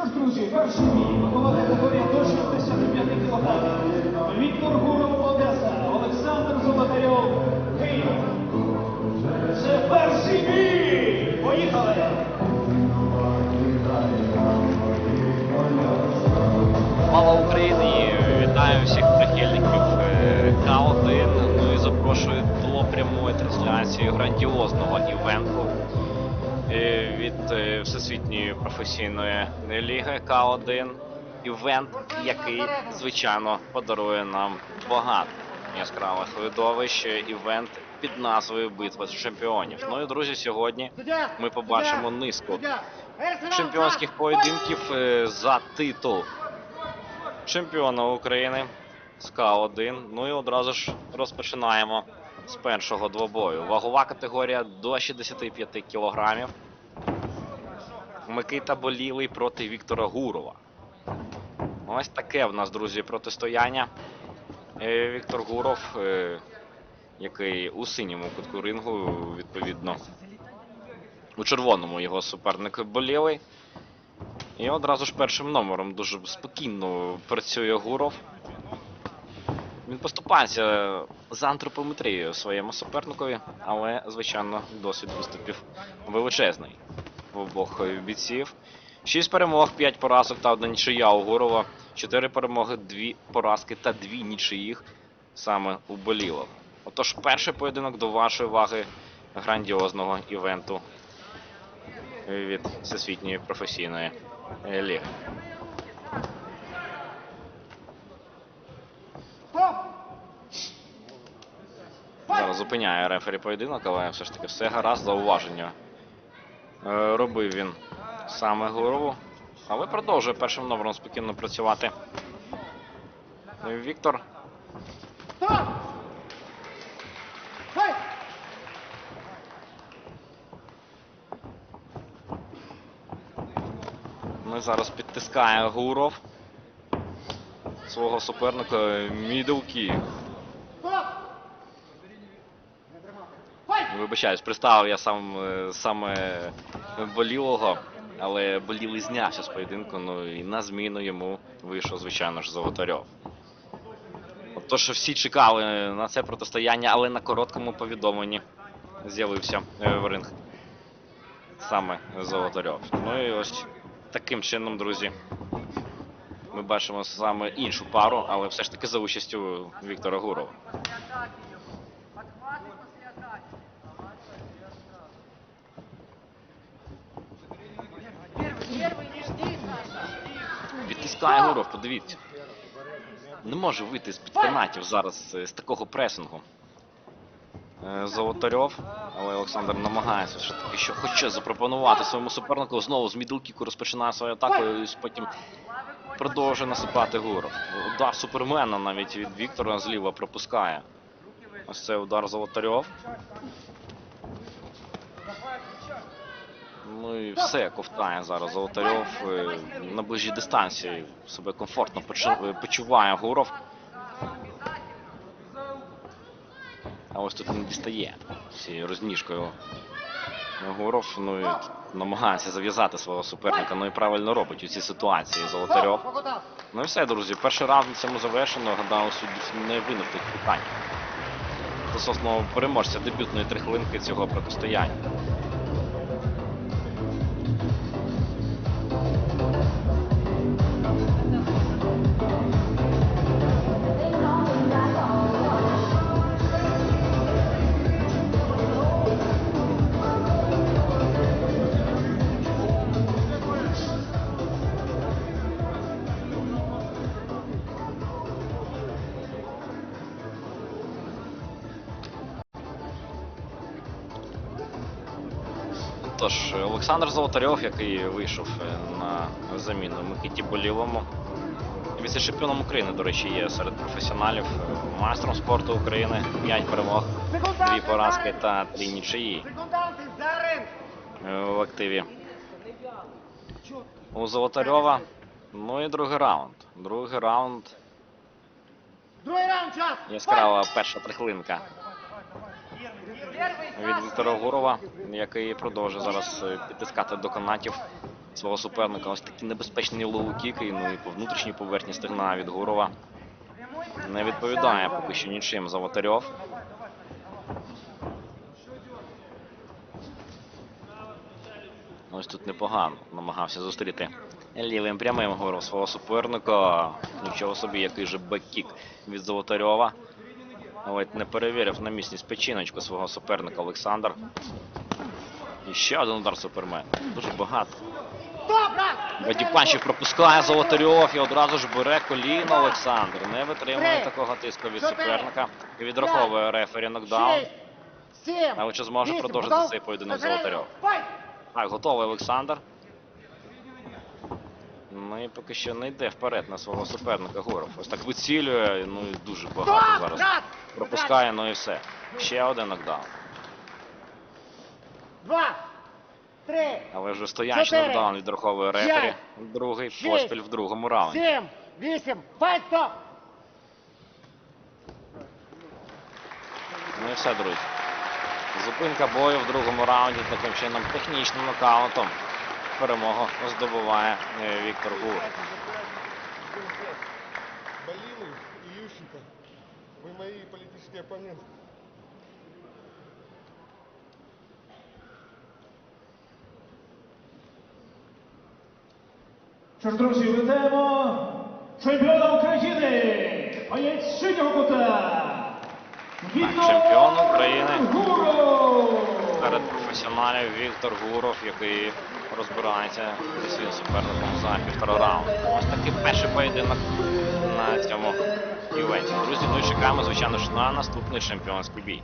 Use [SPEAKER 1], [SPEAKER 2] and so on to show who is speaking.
[SPEAKER 1] Що ж, друзі, перший бій, вагова категорія до 65 кг. Віктор Гуров, Одеса, Олександр Золотарьов, Київ. Це перший бій! Поїхали!
[SPEAKER 2] Слава Україні! Вітаю всіх прихильників е, К1. Ну і запрошую до прямої трансляції грандіозного івенту е, від е, Всесвітньої професійної ліги К1. Івент, який, звичайно, подарує нам багато яскравих видовищ. Івент під назвою Битва з чемпіонів. Ну і друзі, сьогодні ми побачимо низку чемпіонських поєдинків е, за титул чемпіона України з К1. Ну і одразу ж розпочинаємо з першого двобою. Вагова категорія до 65 кілограмів. Микита Болілий проти Віктора Гурова. Ось таке в нас, друзі, протистояння. Е, Віктор Гуров, е, який у синьому кутку рингу, відповідно, у червоному його суперник Болілий. І одразу ж першим номером дуже спокійно працює Гуров. Він поступається за антропометрією своєму суперникові, але, звичайно, досвід виступів величезний в обох бійців. Шість перемог, п'ять поразок та одна нічия у Гурова. Чотири перемоги, дві поразки та дві нічиїх саме у Болілов. Отож, перший поєдинок до вашої уваги грандіозного івенту від Всесвітньої професійної е, ліги. Зараз зупиняє рефері поєдинок, але все ж таки все гаразд, зауваження. Е, Робив він саме Гурову, але продовжує першим номером спокійно працювати. Віктор. Ми зараз підтискає Гуров свого суперника Мідовкі. Вибачаюсь, приставив я сам е, саме болілого, але болілий знявся з поєдинку, ну і на зміну йому вийшов, звичайно ж, Золотарьов. Тож всі чекали на це протистояння, але на короткому повідомленні з'явився е, в ринг саме Золотарьов. Ну і ось таким чином, друзі, ми бачимо саме іншу пару, але все ж таки за участю Віктора Гурова. Відтискає Гуров, подивіться. Не може вийти з-під канатів зараз е, з такого пресингу. Е, Золотарьов, але Олександр намагається все таки, що хоче запропонувати своєму супернику. Знову з мідлкіку розпочинає свою атаку і потім продовжує насипати Гуров. Удар супермена навіть від Віктора зліва пропускає. Ось цей удар Золотарьов. Ну і все, ковтає зараз Золотарьов е, на ближній дистанції себе комфортно почуває Гуров. А ось тут не дістає цією розніжкою. Гуров ну, і намагається зав'язати свого суперника, ну і правильно робить у цій ситуації Золотарьов. Ну і все, друзі, перший раунд на цьому завершено. Гадаю, у суддів не виникнуть питань. Стосовно переможця дебютної трихлинки цього протистояння. Тож, Олександр Золотарьов, який вийшов е, на заміну Микиті Болілому. Віце-чемпіоном України, до речі, є серед професіоналів, е, майстром спорту України, 5 перемог, 2 поразки та 3 нічиї е, в активі. У Золотарьова. Ну і другий раунд. Другий раунд.
[SPEAKER 3] Другий раунд, час!
[SPEAKER 2] Яскрава перша трихлинка від Віктора Гурова, який продовжує зараз е, підтискати до канатів свого суперника. Ось такі небезпечні лоу-кіки, ну і по внутрішній поверхні стегна від Гурова. Не відповідає поки що нічим Золотарьов. Ось тут непогано намагався зустріти лівим прямим Гуров свого суперника. Нічого собі, який же беккік від Золотарьова. Ледь не перевірив на місність печіночку свого суперника Олександр. І ще один удар супермен. Дуже багато. Бадіпанчик пропускає Золотарьов і одразу ж бере коліно Олександр. Не витримує такого тиску від суперника і відраховує рефері нокдаун. Але чи зможе продовжити цей поєдинок. Золотарьов? Так, готовий Олександр. Ну і поки що не йде вперед на свого суперника Гуров. Ось так вицілює, ну і дуже багато зараз. Пропускає, ну і все. Ще один нокдаун.
[SPEAKER 3] Два, три,
[SPEAKER 2] Але вже стоячий
[SPEAKER 3] Чотири.
[SPEAKER 2] нокдаун відраховує рефері.
[SPEAKER 3] П'ять.
[SPEAKER 2] Другий
[SPEAKER 3] Шість.
[SPEAKER 2] поспіль в другому раунді.
[SPEAKER 3] сім, вісім. Файт, стоп!
[SPEAKER 2] Ну і все, друзі. Зупинка бою в другому раунді таким чином технічним нокаутом. Перемогу здобуває е, Віктор.
[SPEAKER 4] Балилов и Ющенко. Вы мои политические оппоненты.
[SPEAKER 1] Що ж, друзі, вітаємо чемпіона України! Боєць синього кута! Віктор
[SPEAKER 2] чемпіон України.
[SPEAKER 1] Гуров!
[SPEAKER 2] Серед професіоналів Віктор Гуров, який розбирається зі своїм суперником за півтора раунду. Ось такий перший поєдинок на цьому івенті. Друзі, ну і чекаємо, звичайно ж, на наступний чемпіонський бій.